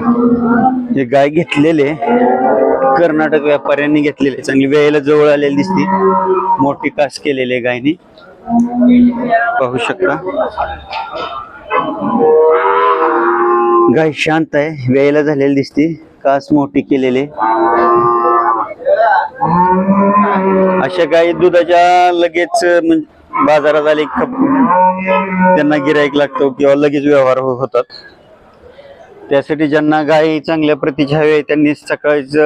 हे गाय घेतलेले कर्नाटक व्यापाऱ्यांनी घेतलेले चांगली वेळेला जवळ आलेली दिसते. मोठी कास केलेले गायने. पाहू शकता. गाय शांत आहे. वेळेला झालेली दिसते. कास मोठी केलेले अशा गायी दुधाच्या लगेच म्हणजे बाजारात आले खप- त्यांना गिराईक लागतो किंवा लगेच व्यवहार हो- होतात. त्यासाठी ज्यांना गाय चांगल्या प्रतीच्या आहे त्यांनी सकाळीच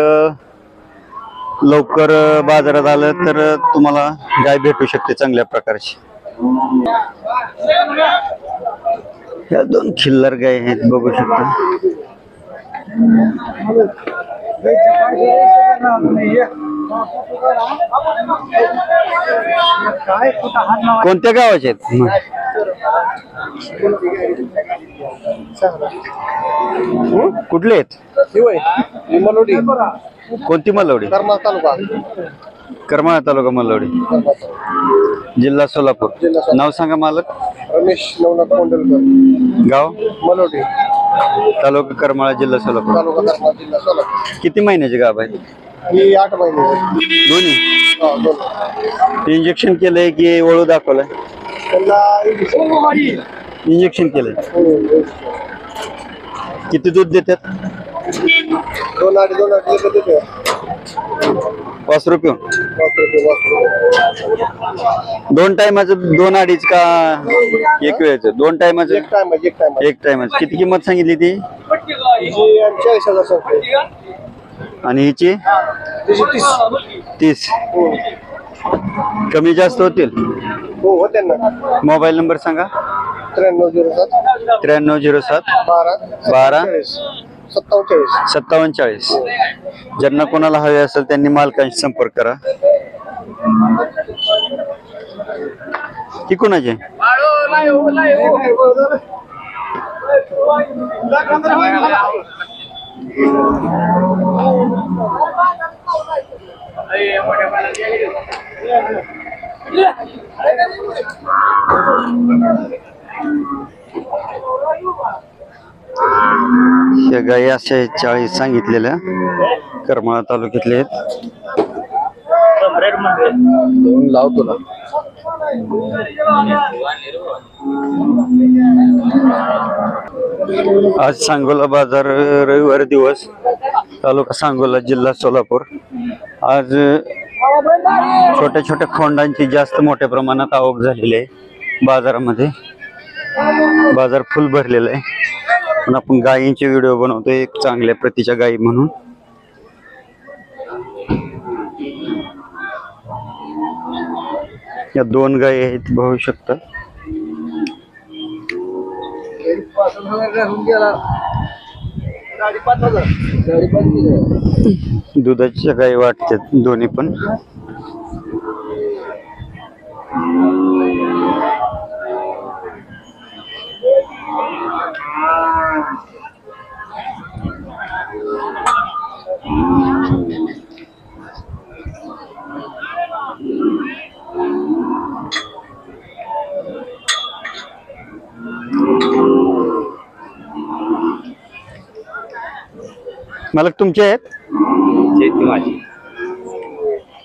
लवकर बाजारात आलं तर तुम्हाला गाय भेटू शकते चांगल्या प्रकारची. ह्या दोन खिल्लर गाय आहेत बघू शकता. कोणत्या गावाचे आहेत? कुठले आहेत? मलोडी कोणती मलवडी? करमाळ तालुका. करमाळा तालुका मलवडी. जिल्हा सोलापूर. जिल्हा नाव सांगा मालक. रमेश नवनाथ कोंडलकर. गाव? मलोडी तालुका करमाळा जिल्हा सोलापूर. तालुका करमाळ जिल्हा सोलापूर. किती महिन्याचे गाव आहे? ही आठ महिने. दोन्ही? हा, दोन. इंजेक्शन केलंय की वळू दाखवलंय? त्यांना इंजेक्शन केलंय. किती दूध देतात? दोन अडीच दोन लिटर देते पाच रुपये. दोन टायमाचं दोन अडीच का एक वेळेचं? दोन टायमाचं? एक टाइम एक टाइम एक टायमाचं. किती किंमत सांगितली ती? चाळीस हजार सांगते आणि हिची तीस. तीस. कमी जास्त होतील? हो होते ना. मोबाईल नंबर सांगा. त्र्याण्णव झिरो सात. त्र्याण्णव झिरो सात. बारा. बारा. चाळीस. सत्तावन्न चाळीस. सत्तावन्न चाळीस. ज्यांना कोणाला हवे असेल त्यांनी मालकांशी संपर्क करा. ही कोणाची या गाई अशा आहेत चाळीस सांगितलेल्या. करमाळा तालुक्यातले आहेत. दोन लावतो ना. आज सांगोला बाजार रविवार दिवस. तालुका सांगोला जिल्हा सोलापूर. आज छोट्या छोट्या खोंडांची जास्त मोठ्या प्रमाणात आवक झालेली आहे बाजारामध्ये. बाजार फुल भरलेला आहे. पण आपण गायींचे व्हिडिओ बनवतो एक चांगल्या प्रतीच्या गायी म्हणून. या दोन गायी आहेत बघू शकता. दुधाच्या गायी वाटतात दोन्ही पण. मालक तुमचे आहेत? शेती माझी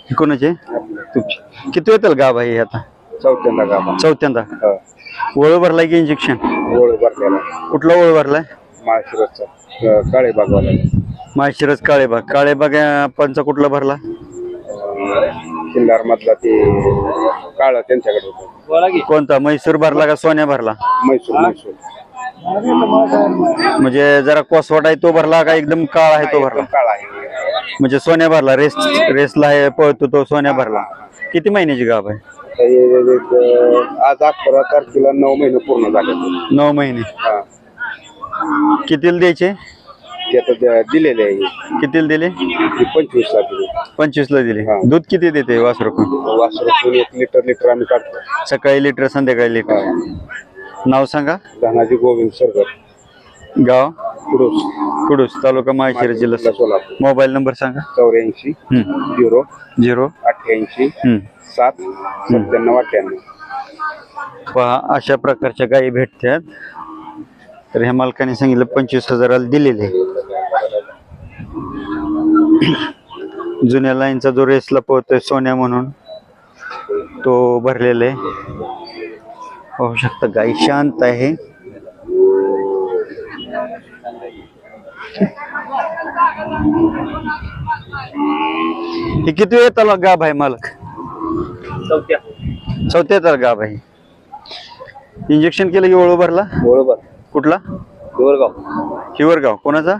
हे कोणाचे? तुमचे. किती येतील गाव आहे हे आता? चौथ्यांदा गाभा. चौथ्यांदा. वळू भरलाय की इंजेक्शन गोळ भरलेला. कुठला वळू भरलाय? माळशिरसचा काळे बागवाला. माळशिरस काळेबाग काळेबाग पंचा कुठला भरला? किल्लार मधला ते काळ त्यांच्याकडे होतं. कोणता? म्हैसूर भरला का सोन्या भरला? म्हैसूर म्हैसूर. म्हणजे जरा कोसवाट आहे तो भरला का एकदम काळ आहे तो भरला? काळ आहे. म्हणजे सोन्या भरला रेस रेसला आहे पळतो तो सोन्या भरला. किती महिन्याची गाव आहे? आज अकरा तारखेला नऊ महिने पूर्ण झाले. नऊ महिने. हा. कितीला द्यायचे? ते आता द- दिलेले आहे. कितीला दिले? ते पंचवीस ला दिले. पंचवीस ला दिले. हा. दूध किती देते वासरू वासरातून एक लिटर लिटर आम्ही काढतो. सकाळी लिटर संध्याकाळी लिटर. नाव सांगा. धनाजी गोविंद सरगर गाव? कुडूस. कुडूस तालुका माळशिरस जिल्हा सोलापूर. मोबाईल नंबर सांगा. चौऱ्याऐंशी हम्म. Zero zero. अठ्ठ्याऐंशी हम्म. सात सत्त्याण्णव अठ्ठ्याण्णव. पहा अशा प्रकारच्या गायी भेटतात. तर ह्या मालकाने सांगितलं पंचवीस हजाराला दिलेले जुन्या लाईनचा जो रेसला पोहतोय सोन्या म्हणून तो भरलेला आहे. पाहू शकता गाई शांत आहे. हे किती वेळ त्याला गाभ आहे मालक? चौथ्या चौथ्या तर गाभ आहे इंजेक्शन केलं की ओळू भरला? बरोबर कुठला? गोरगाव हिवरगाव. कोणाचा?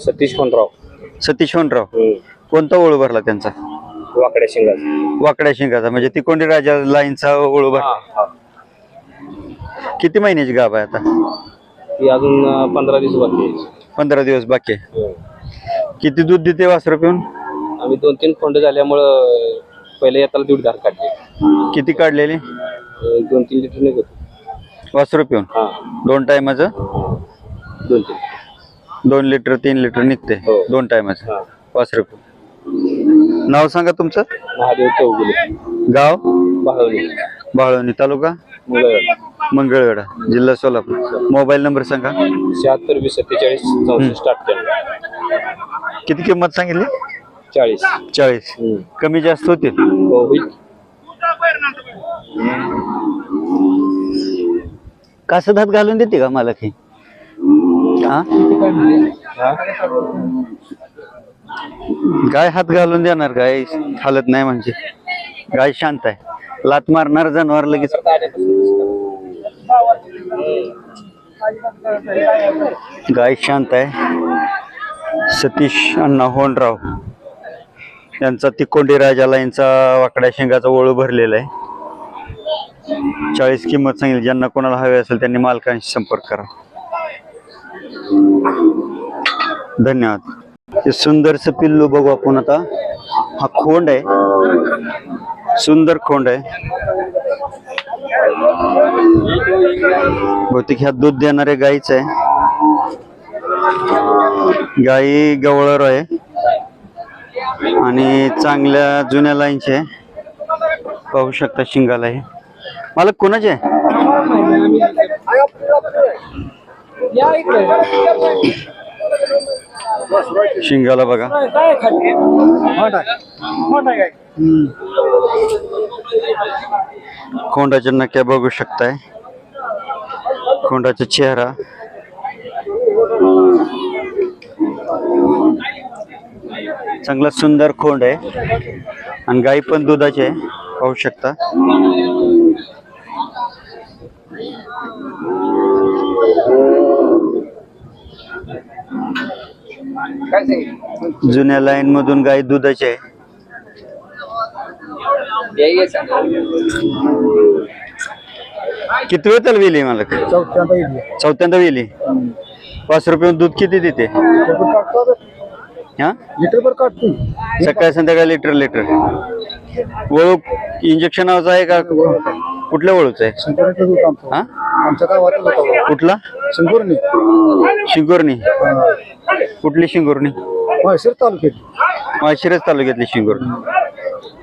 सतीश कोणराव सतीशवनराव कोणता ओळू भरला त्यांचा? वाकड्या शिंगात वाकड्या शिंगाचा. म्हणजे तिकोंडी राजा लाईनचा ओळू भरला. किती महिन्याची गाभ आहे आता? ती अजून पंधरा दिवस बाकी आहे. पंधरा दिवस बाकी आहे. किती दूध देते वासर पिऊन? आम्ही दोन तीन फोंड झाल्यामुळं पहिले येताला दीड धार काढले. किती काढलेली? दोन तीन लिटर निघत वासर पिऊन? हा. दोन टायमाचं? दोन तीन. दोन लिटर तीन लिटर निघते. हो. दोन टायमाचं? हा. वासर पिऊन. नाव सांगा तुमचं? महादेव चौगुले. गाव? बाळवणी. बाळवणी तालुका? मुंगळ मंगळवेढा जिल्हा सोलापूर. मोबाईल नंबर सांगा. शहात्तर वीस सत्तेचाळीस चौसष्ट अठ्ठ्याण्णव. किती किंमत सांगितली? चाळीस. चाळीस. कमी जास्त होतील. हो होईल. घालून देते का मला की हा? गाय हात घालून देणार गाय हालत नाही म्हणजे. गाय शांत आहे. लात मारणार जनावर लगेच. गाय शांत आहे. सतीश अण्णा होनराव. यांचा तिकोंडी राजाला यांचा वाकड्या शेंगाचा ओळू भरलेला आहे. चाळीस किंमत सांगेल ज्यांना कोणाला हवे असेल त्यांनी मालकांशी संपर्क करा. धन्यवाद. हे सुंदरस पिल्लू बघू आपण आता. हा खोंड आहे. सुंदर खोंड आहे. बहुतेक ह्या दूध देणारे गाईच आहे. गाई गवळर आहे. आणि चांगल्या जुन्या लाईनचे आहे. पाहू शकता शिंगाला हे. मला कोणाचे आहे? शिंगाला बघा. खोंडाच्या नक्या बघू शकताय. खोंडाचा चेहरा. चांगला सुंदर खोंड आहे. आणि गाई पण दुधाची आहे. पाहू शकता. जुन्या लाईन मधून गाय दुधाची आहे. किती वेळ त्याला वेली मला चौथ्यांदा वेली पाच रुपये दूध किती देते? हा? लिटरभर काढतो. सकाळी संध्याकाळी लिटर लिटर. वळू इंजेक्शन आहे का? कुठल्या वळूचं आहे? आमचं. हा? आमच्या होता कुठला? शंकरनी शिंगोर्णी. कुठली शिंगोर्णी? म्हैसूर तालुक्यात माळशिरस तालुक्यातली शिंगोर्णी.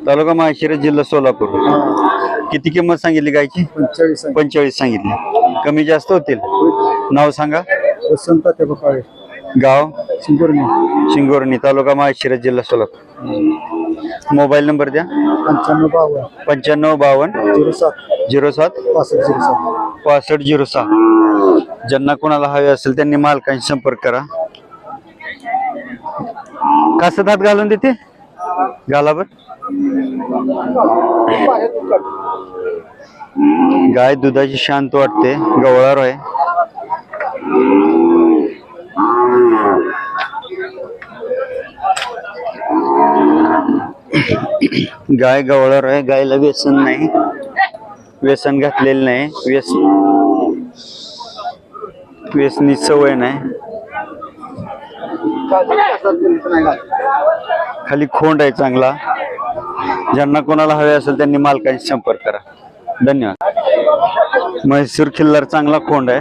तालुका माळशिरस जिल्हा सोलापूर. किती किंमत सांगितली गायची? पंचेचाळीस. पंचेचाळीस सांगितली. कमी जास्त होतील? नाव सांगा. वसंत ते बकाळे. गाव? शंकरनी शिंगोर्णी तालुका माळशिरस जिल्हा सोलापूर. मोबाईल नंबर द्या. पंच्याण्णव बावन्न. पंच्याण्णव बावन्न. झिरो सात. झिरो सात. पासष्ट झिरो सात. पासष्ट झिरो सहा ज्यांना कोणाला हवे असेल त्यांनी मालकांशी संपर्क करा. कसं दात घालून देते. गालावर गाय दुधाची शांत वाटते. गवळार आहे. गाय गवळर आहे गायला व्यसन नाही. व्यसन घातलेलं नाही. व्यस व्यसनी सवय नाही. खाली खोंड आहे चांगला. ज्यांना कोणाला हवे असेल त्यांनी मालकांशी संपर्क करा. धन्यवाद. म्हैसूर खिल्लार चांगला खोंड आहे.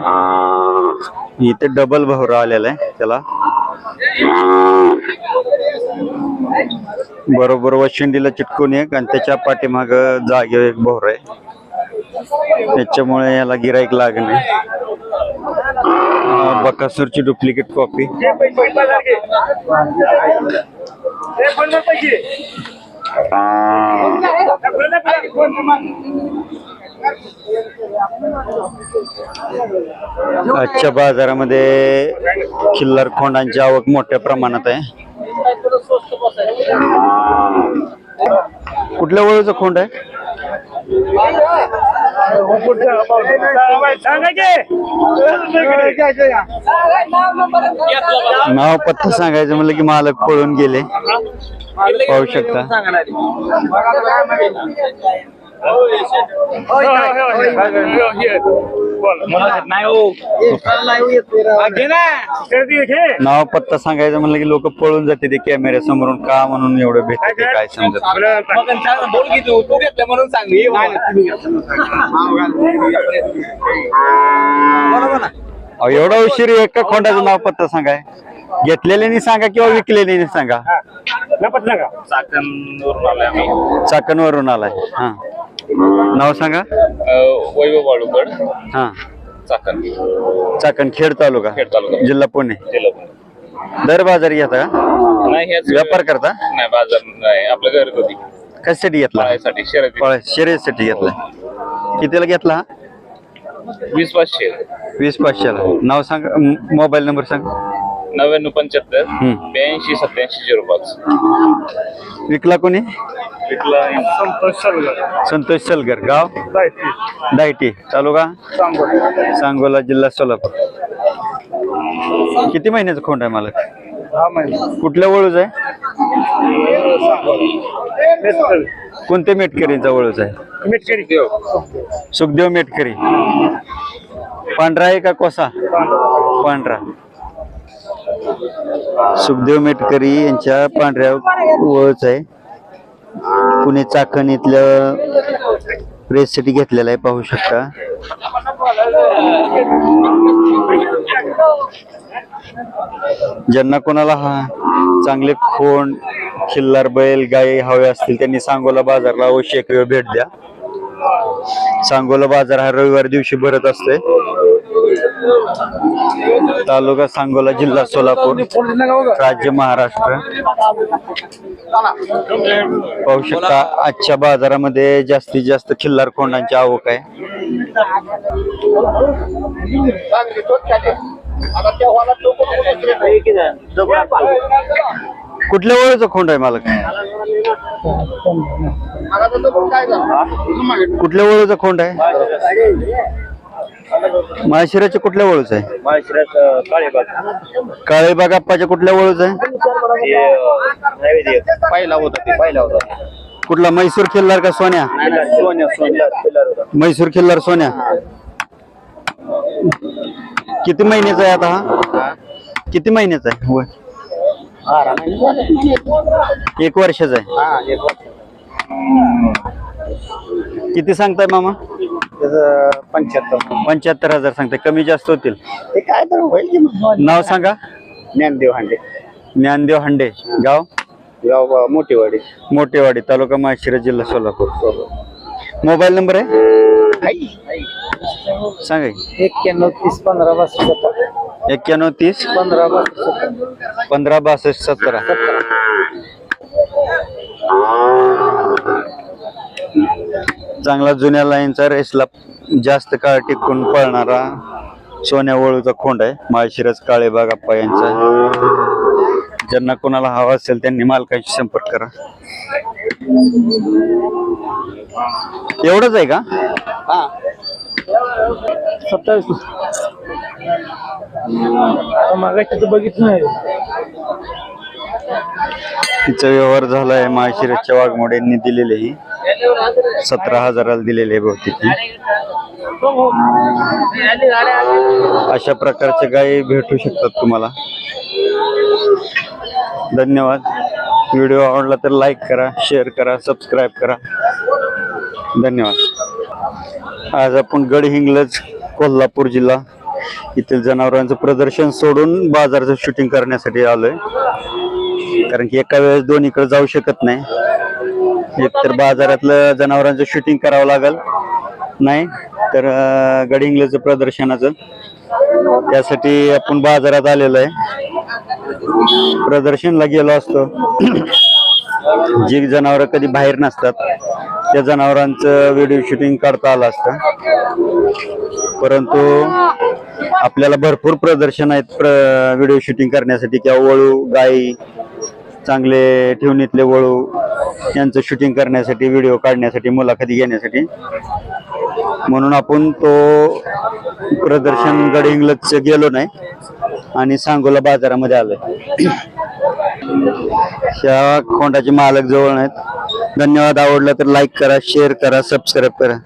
इथे डबल भवरा आलेला आहे त्याला. बरोबर वशिंडीला चिटकून एक आणि त्याच्या पाठीमाग जागे एक भोर आहे. त्याच्यामुळे याला गिराईक लागणे बकासूरची डुप्लिकेट कॉपी आजच्या बाजारामध्ये खिल्लर खोंडांची आवक मोठ्या प्रमाणात आहे. कुठल्या वळूचा खोंड आहे? नाव पत्ता सांगायचं म्हणलं की मालक पळून गेले. पाहू शकता. नाव पत्ता सांगायचं म्हणलं की लोक पळून जाते ते कॅमेऱ्या समोरून का म्हणून एवढं भेटते काय समजत नाही. अहो, एवढा उशीर एका खोंडाचं नाव पत्ता सांगाय घेतलेल्यानी सांगा किंवा विकलेल्यानी सांगा? चाकणवरून आलाय हा. नाव सांगा. वैभव वाळूकड हा. चाकण. चाकण खेड तालुका. खेड तालुका. जिल्हा पुणे. जिल्हा दर बाजार घेता का? नाही ह्याच व्यापार करता? नाही बाजार नाही आपलं घरगुती कशासाठी घेतला? पाळायसाठी शर्यती पळ- शर्यतीसाठी घेतला. कितीला घेतला? हा? वीस पाचशे. वीस पाचशेला. नाव सांगा म- मोबाईल नंबर सांग. नव्याण्णव पंच्याहत्तर हम्म. ब्याऐंशी सत्याऐंशी झिरो पाच. विकला कोणी? विकला संतोष सलगर. गाव? दायटी. तालुका? सांगोला. जिल्हा सोलापूर. किती महिन्याचं खोंड आहे मालक? कुठल्या वळूच आहे? कोणत्या मेटकरीचा वळूच आहे? सुखदेव मेटकरी. पांढरा आहे का कोसा? पांढरा. सुखदेव मेटकरी यांच्या पांढऱ्या वळच आहे. पुणे चाकण इथलं रेससाठी घेतलेला आहे पाहू शकता. ज्यांना कोणाला हा चांगले खोंड खिल्लार बैल गाई हवे असतील त्यांनी सांगोला बाजारला अवश्य एक वेळ भेट द्या. सांगोला बाजार हा रविवार दिवशी भरत असतोय. तालुका सांगोला जिल्हा सोलापूर राज्य महाराष्ट्र. पाहू शकता आजच्या बाजारामध्ये जास्तीत जास्त खिल्लार कोंडांची आवक आहे. कुठल्या वळूचा खोंड आहे मालक? कुठल्या वळूचा खोंड आहे? माळशिराच्या कुठल्या वळूच आहे? काळेबाग. आप्पाच्या कुठल्या वळूच आहे? पहिला होता ते पहिला होता. कुठला? मैसूर खिल्लार का सोन्या? सोन्या सोन्या मैसूर खिल्लार सोन्या. किती महिन्याचा आहे आता हा? किती महिन्याचा आहे? वय एक वर्षाचा आहे. किती सांगताय मामा? पंच्याहत्तर. पंच्याहत्तर हजार सांगताय कमी जास्त होतील. ते काय तर होईल की मग. नाव सांगा. ज्ञानदेव हांडे. ज्ञानदेव हांडे गाव? गाव मोठेवाडी. मोठेवाडी तालुका माळशिरा जिल्हा सोलापूर. मोबाईल नंबर आहे? सांगा की. एक्क्याण्णव तीस पंधरा बासष्ट एक्क्याण्णव तीस? पंधरा बासष्ट पंधरा बासष्ट सतरा. चांगला जुन्या लाईनचा रेसला जास्त काळ टिकून पळणारा सोन्या वळूचा खोंड आहे. माळशिरस काळेबाग अप्पा यांचा ज्यांना कोणाला हवा असेल त्यांनी मालकाशी संपर्क करा. एवढंच आहे का? सत्तावीस मागाशी तर बघितलं नाही. तिचा व्यवहार झालाय. माळशिरसच्या वाघमोड्यांनी दिलेले ही सतरा हजाराला दिलेले आहे बहुतेक अशा प्रकारचे गायी भेटू शकतात तुम्हाला. धन्यवाद. व्हिडिओ आवडला तर लाईक करा शेअर करा सबस्क्राईब करा. धन्यवाद. आज आपण गडहिंग्लज कोल्हापूर जिल्हा येथील जनावरांचं प्रदर्शन सोडून बाजारचं शूटिंग करण्यासाठी आलोय. कारण की एका वेळेस दोन्हीकडे जाऊ शकत नाही. एक तर बाजारातलं जनावरांचं शूटिंग करावं लागेल. नाही तर अं, प्रदर्शनाचं. त्यासाठी आपण बाजारात आलेलो आहे. प्रदर्शनला गेलो असतो. जी जनावरं कधी बाहेर नसतात त्या जनावरांचं व्हिडिओ शूटिंग काढता आलं असतं. परंतु आपल्याला भरपूर प्रदर्शन आहेत प्र व्हिडिओ शूटिंग करण्यासाठी. किंवा वळू गाई चांगले ठेवणीतले वळू यांचं शूटिंग करण्यासाठी व्हिडिओ काढण्यासाठी मुलाखती घेण्यासाठी. म्हणून आपण तो प्रदर्शन गड गेलो नाही आणि सांगोला बाजारामध्ये आलोय. ह्या खोंडाचे मालक जवळ नाहीत. धन्यवाद. आवडला तर लाईक करा शेअर करा सबस्क्राईब करा.